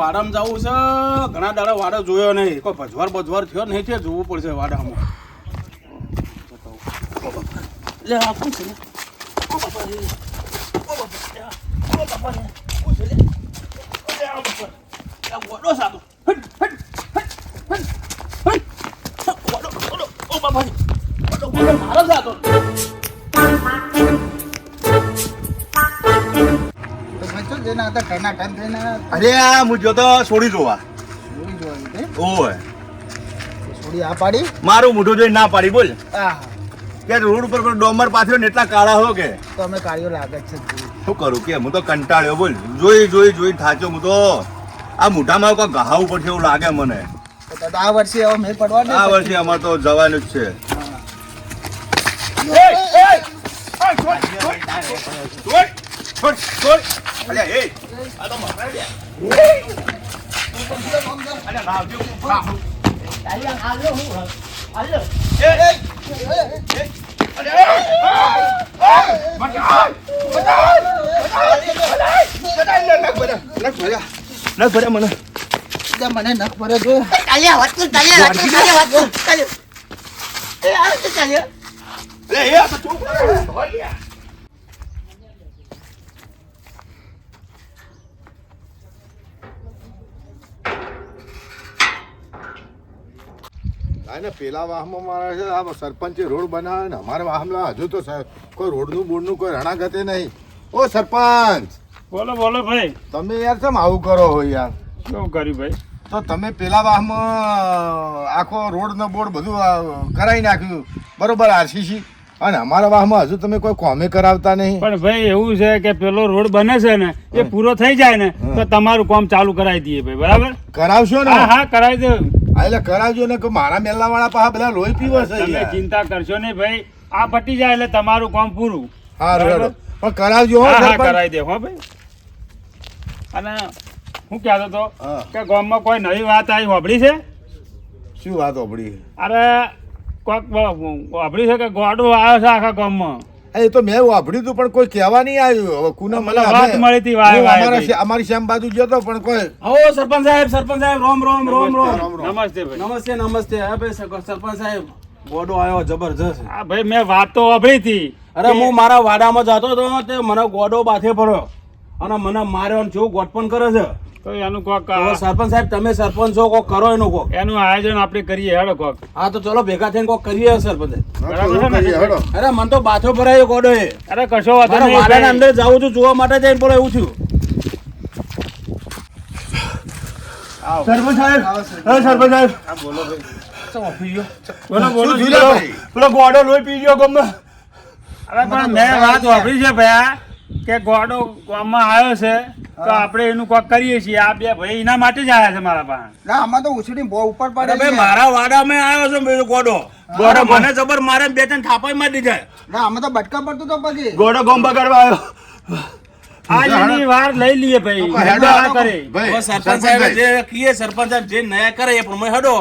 વાડામાં જવું છે. ઘણા દાડા વાડો જોયો નહીં. કોઈ ભજવાર બજવાર થયો નહીં છે, જોવું પડશે વાડામાં. લે, આ કોણ છે? ઓ બાપા રે. ઓ બાપા રે. ઓ બાપા મારો સાતો. ઘરના અરે આ હું જોતો છોડી જોવા ઓય છોડી આ પાડી મારું મોઢું જોઈ ના પાડી બોલ આહા. કે રોડ ઉપર ડોમર પાથર્યો ને એટલા કાળા હો કે તો અમે કાર્યો લાગે છે શું કરું કે હું તો કંટાળ્યો બોલ જોઈ જોઈ જોઈ થાચો હું તો આ મોઢામાં કોઈ ગહાવું પડશે એવું લાગે મને આ વર્ષે હવે મેં પડવા આ વર્ષે અમારે તો જવાનું જ છે આ છોડ, છોડ, છોડ. અલ્યા, એ, આ તો મારા લે. અલ્યા, લાવજો. હા. એ, એ, એ, અલ્યા, એ, એ, બચાવ, બચાવ, બચાવ, બચાવ, લે, લે, બધા, લે, બધા. ના ભરે મને જા મને નખ ભરે જો અલ્યા, એ, આ તો છોકરો. અને પેલા વાહમાં મારા છે આ સરપંચે રોડ બનાવે ને અમારા વાહમાં હજુ તો કોઈ રોડનું બોર્ડનું કોઈ રણાગતે નહીં. ઓ સરપંચ! બોલો બોલો ભાઈ. તમે યાર કેમ આવું કરો હો યાર? શું કર્યું ભાઈ? તો તમે પેલા વાહમાં આખો રોડ નો બોર્ડ બધું કરાવી નાખ્યું. બરોબર આરસીસી. અને અમારા વાહમાં હજુ તમે કોઈ કોમે કરાવતા નહીં. પણ ભાઈ એવું છે કે પેલો રોડ બને છે ને એ પૂરો થઈ જાય ને તો તમારું કામ ચાલુ કરાવી દઈએ ભાઈ બરાબર? કરાવશો ને? હા હા કરાવી દો હા, એટલે કરાવજો ને કે મારા મેલા વાળા પાસે બધા લોહી પીવે છે તમે ચિંતા કરશો નહીં ભાઈ. આ પટી જાય એટલે તમારું કામ પૂરું. હા. રેડો પણ કરાવજો હો હા હા કરાવી દે હો ભાઈ. અને હું કહેતો તો કે ગામમાં કોઈ નવી વાત આવી હોબળી છે? શું વાત હોબળી અરે કોઈક હોબળી છે કે ગોડો આવ્યો છે આખા ગામમાં? એ તો મેં વાપર્યું હતું પણ કોઈ કહેવા નહીં આવ્યું. હવે કુના મને વાત મળી હતી વાય વાય અમારા અમારી શ્યામ બાજુ જતો તો પણ કોઈ ઓ સરપંચ સાહેબ સરપંચ સાહેબ રોમ રોમ રોમ રોમ. નમસ્તે ભાઈ. નમસ્તે નમસ્તે. હા ભાઈ સરપંચ સાહેબ ગોડો આવ્યો જબરજસ્ત. હા ભાઈ મેં વાત તો સાંભળી હતી અરે હું મારા વાડામાં જતો હતો તે મને ગોડો બાથે પડ્યો. અને મને માર્યો અને જેવું ગોટપણ કરે છે. તો એનું કોક સરપંચ સાહેબ તમે સરપંચ છો કોક કરો એનું કોક. એનું આયોજન આપણે કરીએ હેડો કોક. હા તો ચલો ભેગા થઈને કોક કરીએ સરપંચ. અરે મને તો બાથો ભરાયો ગોડો એ. અરે કશો વાંધો નહીં વાડાના અંદર જાઉં છું જોવા માટે જઈને બોલો એવું થયું. સરપંચ સાહેબ સરપંચ. સાહેબ. બોલો ભાઈ. બોલો બોલો? પેલો ગોડો લોહી પી ગયો ગમે. અરે પણ મેં વાત વાપરી છે ભાઈ કે ગોડો ગામમાં આવ્યો છે તો આપણે એનું કોક કરીએ છીએ. આ બે ભાઈ એના માટે જ આવ્યા છે મારા પાસે ના આમાં તો ઉછળી બહુ ઉપર પડે ભાઈ મારા વાડામાં આવ્યો છે બીજો ગોડો. ગોડો મને જબર મારે બે ત્રણ થાપાઈ મારી દીધા. ના આમાં તો બટકા પડતું તો પછી. ગોડો ગોમ બગાડવા આવ્યો. વાર લઈ લઈએ ભાઈ. હેડો, કરે. ભાઈ, સરપંચ સાહેબ જે કીએ સરપંચ સાહેબ જે નયા કરે એ પ્રમાણે હેડો.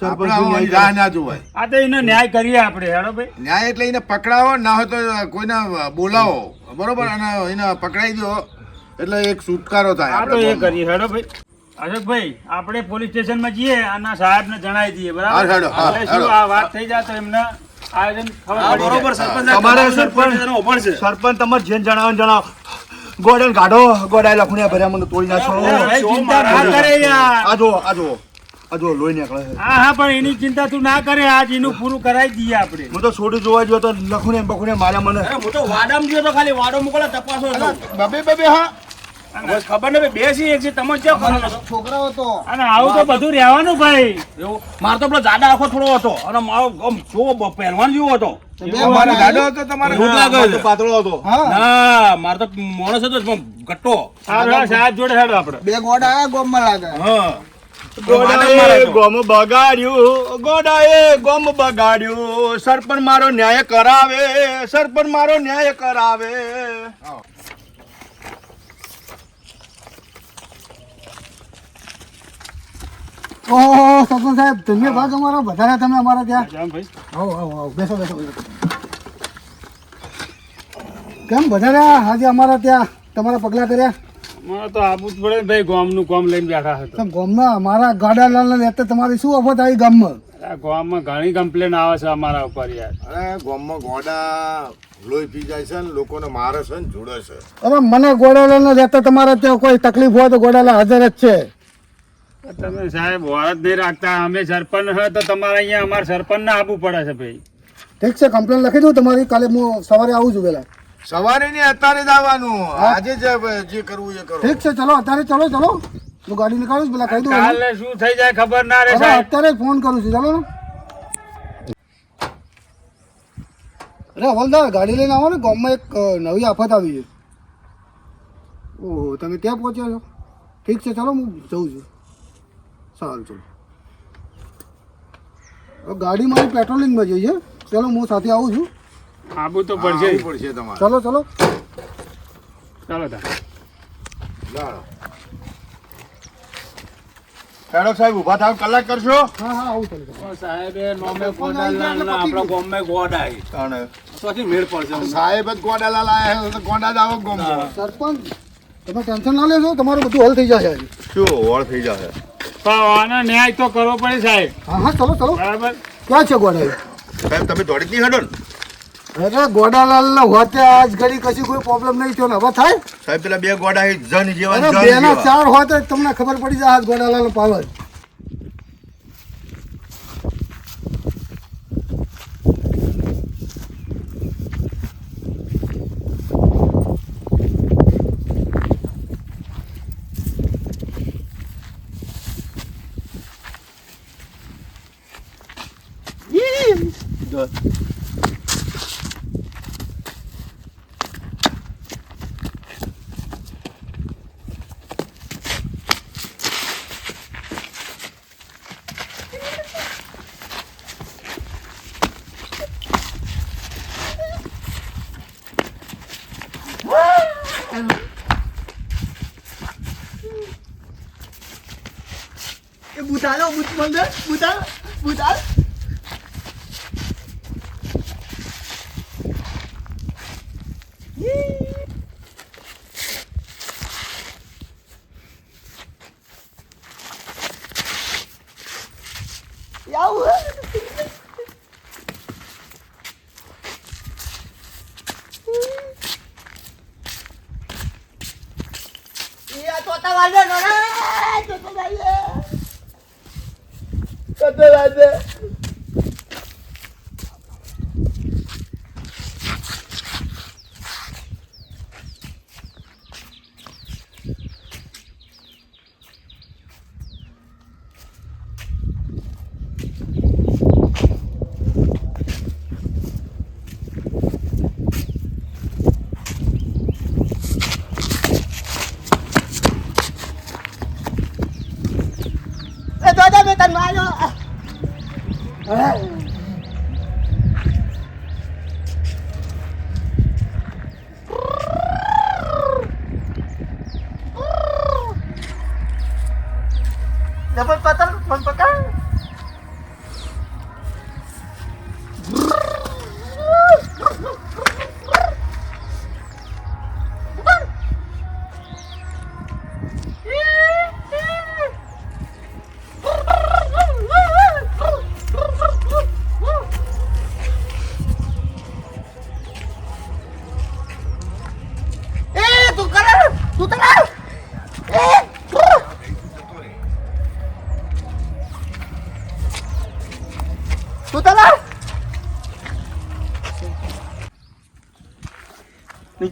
ન્યાય ના જોવાય. આ તો એનો ન્યાય કરીએ આપણે હેડો ભાઈ. ન્યાય એટલે એને પકડાવો ના હોય તો કોઈને બોલાવો. બરોબર? અને એને પકડાઈ દો. એટલે એક છુટકારો થાય આ તો એ કરીએ હેડો ભાઈ. અશોકભાઈ આપણે પોલીસ સ્ટેશનમાં જઈએ અને સાહેબને જણાવી દઈએ બરાબર? એટલે શું આ વાત થઈ જાય તો એમને આયોજન ખબર બરોબર સરપંચ સરપંચ- સરપંચ ઉભણ છે. સરપંચ તમારે જેન જણાવો ને જણાવો. ગોડન કાઢો ગોડાય લખુને ભર્યા મને તોડી નાખો. ચિંતા ના કરે યાર. આ જો આ જો આ જો લોહી નીકળે છે. હા હા પણ એની ચિંતા તું ના કરે આજ એનું પૂરું કરાવી દઈએ આપણે. હું તો છોડી જોવા જો તો લખુને બખુને માર્યા મને. અરે હું તો વાડામ ગયો તો ખાલી વાડો મોકલો તપાસો. બબે બબે હા. ખબર ને બેસી એક તમે ક્યાં કરો છોકરાઓ તો. અને આવું તો બધું રહેવાનું ભાઈ. એવું? મારો તો પેલો જાડા આખો થોડો હતો. અને મારો આમ જોવો પહેલવાન જેવો હતો. બે અમારો મારા દાદો હતો તમારે એવું જ લાગે મારે છે. તો પાતળો હતો. હા. ના તો માણસ હતો પણ ગટ્ટો સારું જોડે હેડો આપણે. બે ગોડા ગોમમાં લાગે. હા. ગોડાએ ગોમ. બગાડ્યું ગોડાએ ગોમ બગાડ્યું. સરપંચ મારો ન્યાય કરાવે સરપંચ મારો ન્યાય કરાવે. ઓહો સરપંચ સાહેબ ધન્યવાદ અમારો. વધારે તમે અમારા ત્યાં. જામ ભાઈ આવો આવો આવો બેસો બેસો બેસો. કેમ વધારે આજે અમારા ત્યાં તમારા પગલા કર્યા? અમારે તો આબુ જ પડે ને ભાઈ ગોમનું ગોમ લઈને બેઠા હતા. તમે ગામમાં અમારા ગાડાલાલને લેતા તમારી શું અફત આવી ગામમાં? આ ગામમાં ઘણી કમ્પ્લેન આવે છે અમારા ઉપર યાર. અરે ગોમમાં ગોડા લોહી પી જાય છે ને લોકોને મારે છે ને જોડે છે. અરે મને ગોડાલાલને લેતા તમારે ત્યાં કોઈ તકલીફ હોય તો ગોડાલા હાજર જ છે. તમે સાહેબ વરત નહીં રાખતા અમે સરપંચ હોય તો તમારે અહીંયા અમારે સરપંચ ને આપવું પડે છે ભાઈ. ઠીક છે કમ્પ્લેન લખી દઉં તમારી કાલે હું સવારે આવું છું પેલા સવારે ને અત્યારે જ આવવાનું. આજે જે કરવું એ કરો. ઠીક છે ચલો અત્યારે ચલો ચલો. હું ગાડી નીકાળું છું પેલા કહી દઉં કાલે શું થઈ જાય ખબર ના રહે અત્યારે જ ફોન કરું છું ચાલો અરે હવલદાર ગાડી લઈને આવો ને ગામમાં એક નવી આફત આવી છે. ઓહો તમે ત્યાં પહોંચ્યા છો? ઠીક છે ચાલો હું જઉં છું. સારું ચલો. ગાડી મારી પેટ્રોલિંગમાં જઈએ ચલો હું સાથે આવું છું. આપવું તો પડશે. પડશે તમારે. ચલો ચલો. ચાલો તા ચાલો ખેડો સાહેબ ઊભા થાવ કલાક કરશો? હા હા આવું ચલો સાહેબે નોમે ગોડાલાલ ના આપણો ગોમે ગોડા આવી. તાણે. સોથી મેળ પડશે સાહેબ જ ગોડાલાલ આયા છે તો ગોડા જ ગોમ સરપંચ તમે ટેન્શન ના લેશો તમારું બધું હોલ થઈ જશે. શું હોલ થઈ જશે? તો આનો ન્યાય તો કરવો પડે સાહેબ. હા હા ચલો ચલો. બરાબર. ક્યાં છે ગોડાઈ સાહેબ તમે દોડી જ નહીં હડો ને. અરે ગોડાલાલ ને હોતે આજ ઘડી કશી કોઈ પ્રોબ્લેમ નહીં થયો ને. હવે થાય? સાહેબ પેલા બે ગોડા જન જેવા બે ના ચાર હોત તમને ખબર પડી જાય આજ ગોડાલાલ નો power. Butalo, butmanda, butal, butal. Yahu. Iya, total ada, Nora. કતો રાતે Ah!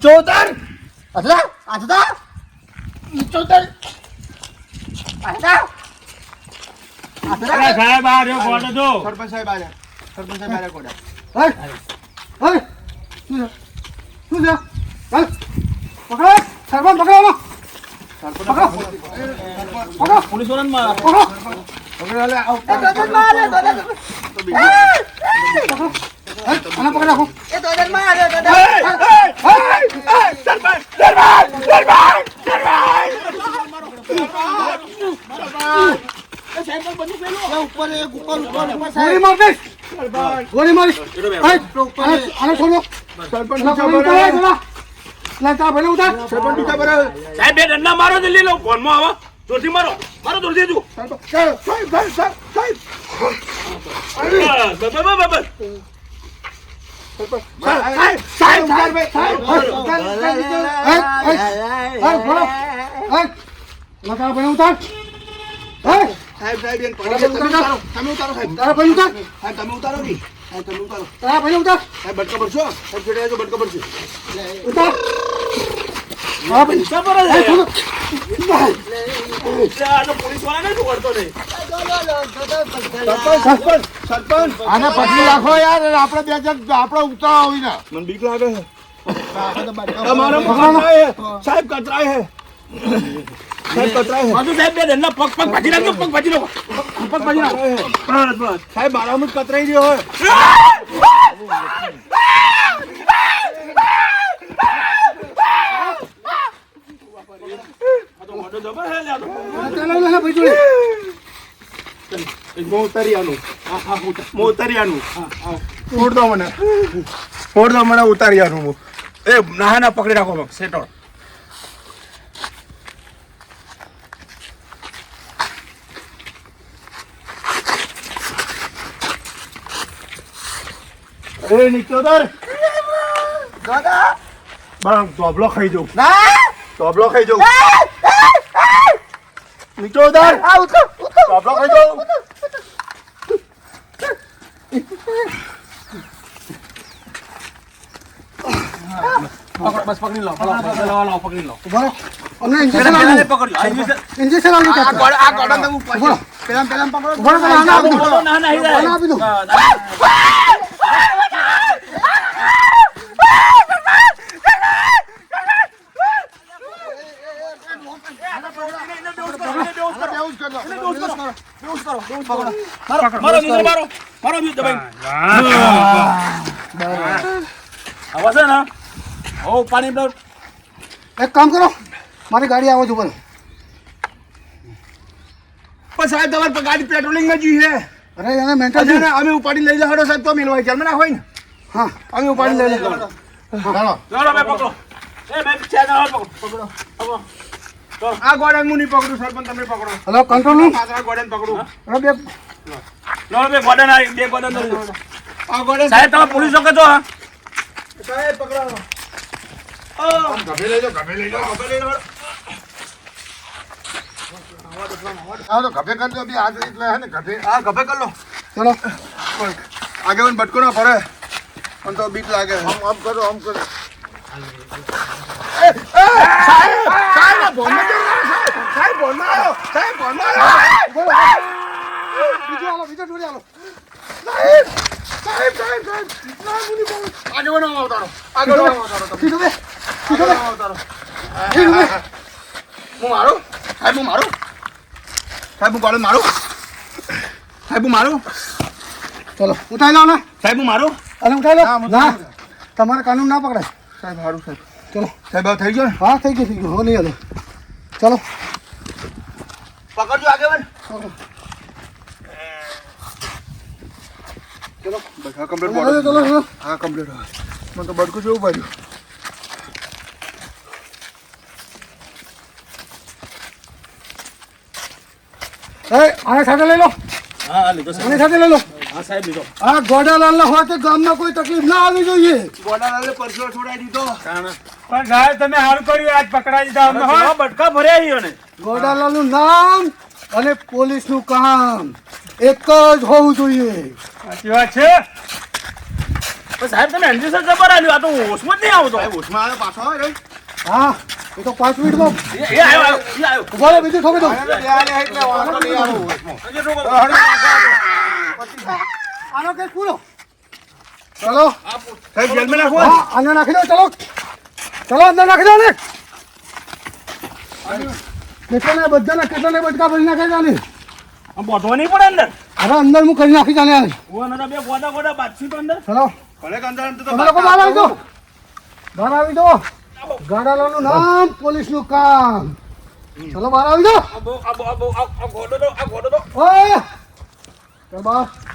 નીચો ઉતાર અધરા અધરા નીચો ઉતાર અધરા અરે સાહેબ આ રહ્યો ગોડો જો સરપંચ સાહેબ આયા. સરપંચ સાહેબ આયા ગોડા. હે હે શું શું છે? ચાલ પકડો સરપંચ પકડો. પકડો. પકડો. પોલીસ વાળાને માર. પકડો. હે, આને પકડી રાખો ગોળી માર દઈશ ગોળી મારીશ આને છોડો સરપંચ પેલા શું પોલીસ ખબર વાળા, હે? પેલા. લે તા ભલે ઉતાર સરપંચ બીજા બરાબર સાહેબ બે દંડા મારો જલ્દી લો ફોનમાં આવો જોરથી મારો મારો જોરથી તું સાહેબ સાહેબ સાહેબ સાહેબ ઉતાર. ઉતારો ઉતારો ઉતાર ને હા ભાઈ શું કરતો નહીં સરપંચ સરપંચ આને રાખો યાર આપણે બે જણ આપણે ઉતારો આવીને. મને બીક લાગે છે. તમારા સાહેબ કચરાય હે સાહેબ કચરાય છે. સાહેબ બે દંડા પગ પગ ભાજી નાખજો પગ ભાજી નાખો. પગ ભાજી નાખો. સાહેબ મારા જ કતરાઈ રહ્યો હોય આ તો મોટો જબર છે લે તો. ચાલો, લે, ભાઈ જોડે. મોતરિયાનું મોતરિયાનું ફોડ દો મને ફોડ દો મને ઉતારિયાનું હું એ ના ના પકડી રાખો સેટો એ દાદા બરાબર ધોબલો ખાઈ જવું ધોબલો ખાઈ જવું નિત્યોદર ધોબલો ખાઈ જવું બસ પકડી લો પકડી લો. અમને ઇન્જેક્શન આલ્યું. પકડ્યો ઇન્જેક્શન આલ્યું આ. ગોળ આ ગોળા તમે. પેલા પેલા પકડો ના ના આને આપી દો. મારો મારો મારો મ્યુટ દબાઈ. આવા છે ને ઓ પાણી એક કામ કરો મારી ગાડી આવો છો બોલો પણ સાહેબ તમારે ગાડી પેટ્રોલિંગમાં જી અરે એને મેન્ટલ છે. ને અમે ઉપાડી લઈ જાવ સાહેબ તો મિલવાય ચાલ ના હોય ને. હા. અમે ઉપાડી લઈ લે ચાલો. ચાલો. બે પકડો. એ બે છે ના પકડો પકડો. પકડો. આ ગોળા હું નહીં પકડું સરપંચ તમે પકડો. હલો કંટ્રોલ આ ગોળા પકડું. હલો બે લો બે ગોડન આ બે ગોડન. આ ગોળા સાહેબ તમે પોલીસ લોકો છો હા. સાહેબ પકડો ગભે લઈ જાઓ ગભે લઈ જાઓ ગભે લઈ જાઓ હા તો ગભે કરજો બી આજ એટલે હે ને ગભે. આ ગભે કર લો. ચલો. આગેવાન બટકો ના ફરે. પણ તો બીક લાગે. આમ આમ કરો આમ કરો. સાહેબ ભોનમાં આવ્યો સાહેબ ભોનમાં આવ્યો સાહેબ ભોનમાં આવ્યો બીજો હાલો બીજો જોડે હાલો સાહેબ સાહેબ સાહેબ સાહેબ ના મુની બોલ આગેવાનો આવતારો આગેવાનો આવતારો તમે બીજો બે બીજો બે આવતારો બીજો બે હું મારું. સાહેબ હું મારું સાહેબ હું ગોળે મારું. સાહેબ હું મારું ચલો ઉઠાઈ લો. ને સાહેબ હું મારું અને ઉઠાઈ લો. ના તમારે કાનૂન ના પકડાય. સાહેબ સારું સાહેબ. ચલો સાહેબ થઈ ગયો હા થઈ ગયું થઈ ગયું હો નહીં ચાલો ચલો પકડજો આગેવાન ચલો બધા કમ્પ્લીટ ચલો ચલો હા કમ્પ્લીટ મને તો બડકું જેવું પડ્યું એ આને સાથે લઈ લો હા હા લીધો આને સાથે લઈ લો હા સાહેબ લીધો. આ ગોડાલાલના હોતે ગામમાં કોઈ તકલીફ ના આવી જોઈએ. ગોડાલાલે પરસો છોડાઈ દીધો. પણ સાહેબ તમે સારું કર્યું આજ પકડાઈ દીધા અમને હા. બટકા ભર્યા ઈ ને ગોડાલાલનું નામ અને પોલીસનું કામ એક જ હોવું જોઈએ. સાચી વાત છે. સાહેબ તમે એન્જિન જબર આલ્યું આ તો હોશમાં જ નહીં આવતો. હોશમાં આવ્યો પાછો હા. એ તો પાંચ મિનિટમાં એ આવ્યો આવ્યો, ઊભા રહે બીજું ઠોકી દઉં આનો કેસ પૂરો ચલો સાહેબ જેલમાં નાખો આને નાખી દો ચલો ચલો અંદર નાખી દો ને કેટલાને બધાને કેટલાને બટકા ભરી નાખે જાને બોધવા નહીં પડે અંદર અરે અંદર હું કરી નાખી જાને ના બે ગોડા ગોડા બાદશી તો અંદર ચલો ભલે અંદર અંદર તો બહાર આવી દો બહાર આવી દો ગાડાલાનું નામ પોલીસનું કામ. ચલો બહાર આવી જાઓ.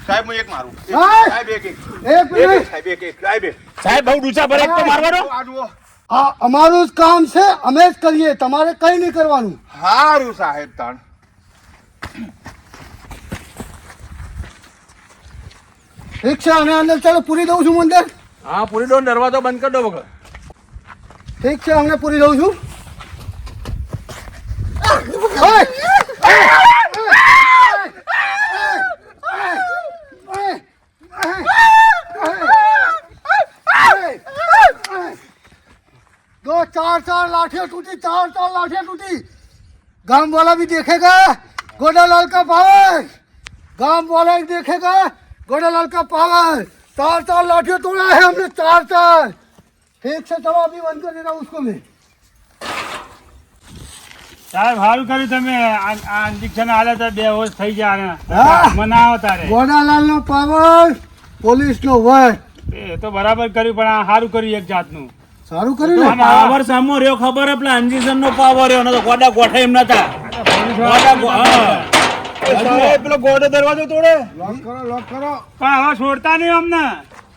સાહેબ હું એક મારું. સાહેબ એક એક. એક મિનિટ. સાહેબ એક એક. સાહેબ સાહેબ બહુ ડૂચા ભરે તો મારવાનો? આ જુઓ. આ અમારું જ કામ છે અમે જ કરીએ તમારે કંઈ નહીં કરવાનું. હારું સાહેબ તાણ. ઠીક છે આને અંદર ચાલો પૂરી દઉં છું મંદિર. હા પૂરી દો દરવાજો બંધ કરી દો વગર. ઠીક છે અમને પૂરી દઉં છું ઓય! दो चार चार लाठियां टूटी चार चार लाठियां टूटी गांव वाला भी देखेगा गोडालाल का पावर गांव वाला भी देखेगा गोडालाल का पावर चार चार लाठियां तोड़ा है हमने चार चार ઠીક છે ચલો અભી બંધ કરી રહ્યા ઉસકો લે સાહેબ સારું કર્યું તમે. આ આલે તો બે હોશ થઈ જાય મનાવો તારે. ગોડાલાલ નો પાવર પોલીસ નો વટ એ તો બરાબર કર્યું પણ આ સારું કર્યું એક જાતનું. સારું કર્યું ને? પાવર સામો રહ્યો ખબર હે પેલા નો પાવર રહ્યો નતો ગોડા ગોઠે એમ નતા. પેલો ગોડો દરવાજો તોડે. લોક કરો લોક કરો. પણ હવે છોડતા નહીં અમને.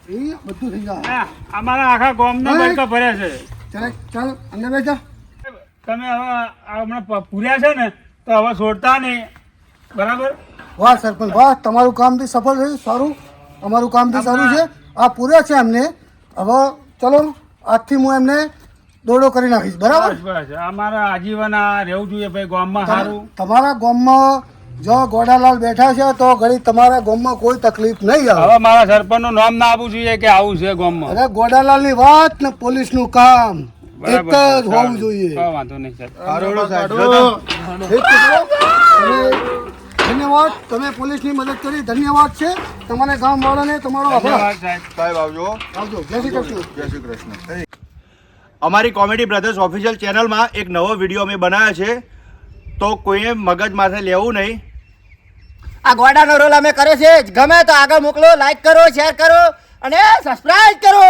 એ બધું થઈ જાય. અમારા આખા ગામના. બળકા ભર્યા છે. ચાલ ચાલ અંદર બેસા તમે હવે હમણાં પૂર્યા છે ને તો હવે છોડતા નહીં. બરાબર? વાહ સરપંચ વાહ તમારું કામ બી સફળ રહ્યું સારું. અમારું કામ બી સારું છે. આ પૂર્યા છે એમને. હવે ચલો આજથી હું એમને દોડો કરી નાખીશ. બરાબર? અમારા આજીવન આ રહેવું જોઈએ ભાઈ ગામમાં સારું. તમારા ગામમાં જો ગોડાલાલ બેઠા છે તો ઘડી તમારા ગામમાં કોઈ તકલીફ નહીં આવે. હવે મારા સરપંચનું નામ ના આપવું જોઈએ કે આવું છે ગામમાં. અરે ગોડાલાલની વાત ને પોલીસનું કામ એક જ હોવું જોઈએ. વાંધો નહીં સાહેબ. ધન્યવાદ. તમે પોલીસની મદદ કરી. ધન્યવાદ છે. તમારા ગામ વાળાને તમારો આભાર. સાહેબ. સાહેબ આવજો. આવજો. જય શ્રી કૃષ્ણ. જય શ્રી કૃષ્ણ. અમારી કોમેડી બ્રધર્સ ઓફિશિયલ ચેનલમાં એક નવો વીડિયો અમે બનાવ્યો છે. તો કોઈએ મગજ માથે લેવું નહીં. આ ગોડાનો રોલ અમે કર્યો છે. ગમે તો આગળ મોકલો લાઈક કરો શેર કરો અને સબસ્ક્રાઈબ કરો.